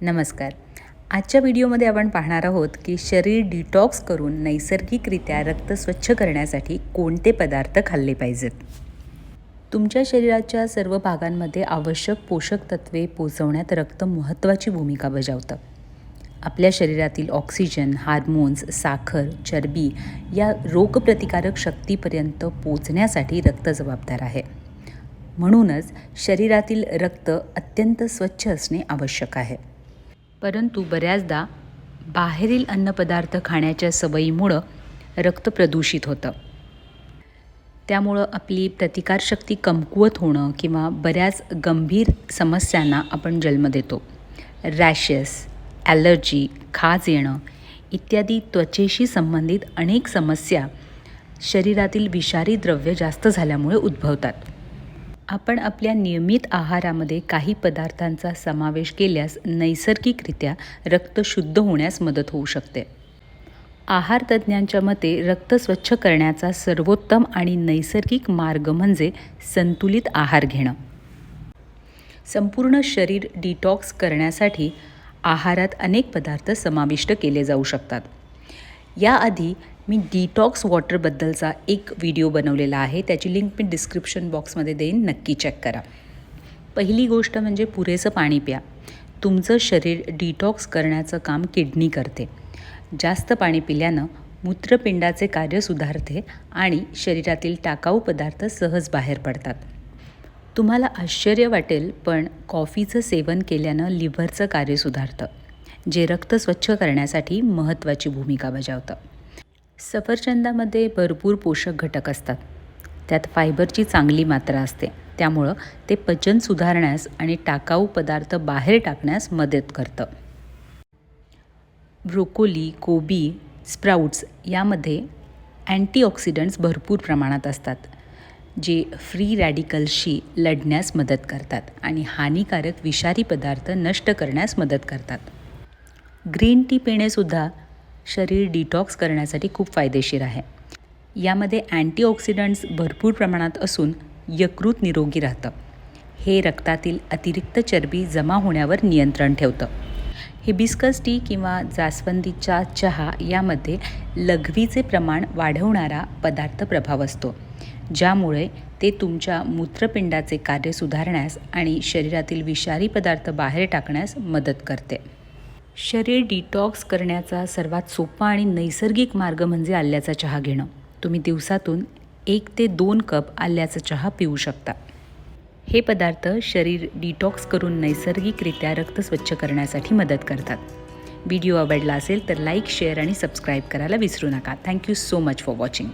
नमस्कार. आजच्या व्हिडिओमध्ये आपण पाहणार आहोत की शरीर डिटॉक्स करून नैसर्गिकरित्या रक्त स्वच्छ करण्यासाठी कोणते पदार्थ खाल्ले पाहिजेत? तुमच्या शरीराच्या सर्व भागांमध्ये आवश्यक पोषक तत्वे पोचवण्यात रक्त महत्त्वाची भूमिका बजावतं. आपल्या शरीरातील ऑक्सिजन हार्मोन्स साखर चरबी या रोगप्रतिकारक शक्तीपर्यंत पोचण्यासाठी रक्त जबाबदार आहे. म्हणूनच शरीरातील रक्त अत्यंत स्वच्छ असणे आवश्यक आहे. परंतु बऱ्याचदा बाहेरील अन्नपदार्थ खाण्याच्या सवयीमुळं रक्त प्रदूषित होतं. त्यामुळं आपली प्रतिकारशक्ती कमकुवत होणं किंवा बऱ्याच गंभीर समस्यांना आपण जन्म देतो. रॅशेस ॲलर्जी खाज येणं इत्यादी त्वचेशी संबंधित अनेक समस्या शरीरातील विषारी द्रव्य जास्त झाल्यामुळे उद्भवतात. आपण आपल्या नियमित आहारामध्ये काही पदार्थांचा समावेश केल्यास नैसर्गिकरित्या रक्त शुद्ध होण्यास मदत होऊ शकते. आहार तज्ज्ञांच्या मते रक्त स्वच्छ करण्याचा सर्वोत्तम आणि नैसर्गिक मार्ग म्हणजे संतुलित आहार घेणं. संपूर्ण शरीर डिटॉक्स करण्यासाठी आहारात अनेक पदार्थ समाविष्ट केले जाऊ शकतात. याआधी मी डिटॉक्स वॉटरबद्दलचा एक व्हिडिओ बनवलेला आहे. त्याची लिंक मी डिस्क्रिप्शन बॉक्समध्ये देईन. नक्की चेक करा. पहिली गोष्ट म्हणजे पुरेसं पाणी प्या. तुमचं शरीर डिटॉक्स करण्याचं काम किडनी करते. जास्त पाणी पिल्यानं मूत्रपिंडाचे कार्य सुधारते आणि शरीरातील टाकाऊ पदार्थ सहज बाहेर पडतात. तुम्हाला आश्चर्य वाटेल पण कॉफीचं सेवन केल्यानं लिव्हरचं कार्य सुधारतं. जे रक्त स्वच्छ करण्यासाठी महत्त्वाची भूमिका बजावतं. सफरचंदामध्ये भरपूर पोषक घटक असतात. त्यात फायबरची चांगली मात्रा असते. त्यामुळं ते पचन सुधारण्यास आणि टाकाऊ पदार्थ बाहेर टाकण्यास मदत करतं. ब्रोकोली कोबी स्प्राउट्स यामध्ये अँटीऑक्सिडंट्स भरपूर प्रमाणात असतात जे फ्री रॅडिकल्सशी लढण्यास मदत करतात आणि हानिकारक विषारी पदार्थ नष्ट करण्यास मदत करतात. ग्रीन टी पिणेसुद्धा शरीर डिटॉक्स करण्यासाठी खूप फायदेशीर आहे. यामध्ये अँटीऑक्सिडंट्स भरपूर प्रमाणात असून यकृत निरोगी राहतं. हे रक्तातील अतिरिक्त चरबी जमा होण्यावर नियंत्रण ठेवतं. हिबिस्कस टी किंवा जास्वंदीच्या चहा यामध्ये लघवीचे प्रमाण वाढवणारा पदार्थ प्रभाव असतो ज्यामुळे ते तुमच्या मूत्रपिंडाचे कार्य सुधारण्यास आणि शरीरातील विषारी पदार्थ बाहेर टाकण्यास मदत करते. शरीर डिटॉक्स करण्याचा सर्वात सोपा आणि नैसर्गिक मार्ग म्हणजे आल्याचा चहा घेणं. तुम्ही दिवसातून एक ते दोन कप आल्याचा चहा पिऊ शकता. हे पदार्थ शरीर डिटॉक्स करून नैसर्गिकरित्या रक्त स्वच्छ करण्यासाठी मदत करतात. व्हिडिओ आवडला असेल तर लाईक शेअर आणि सबस्क्राईब करायला विसरू नका. Thank you so much for watching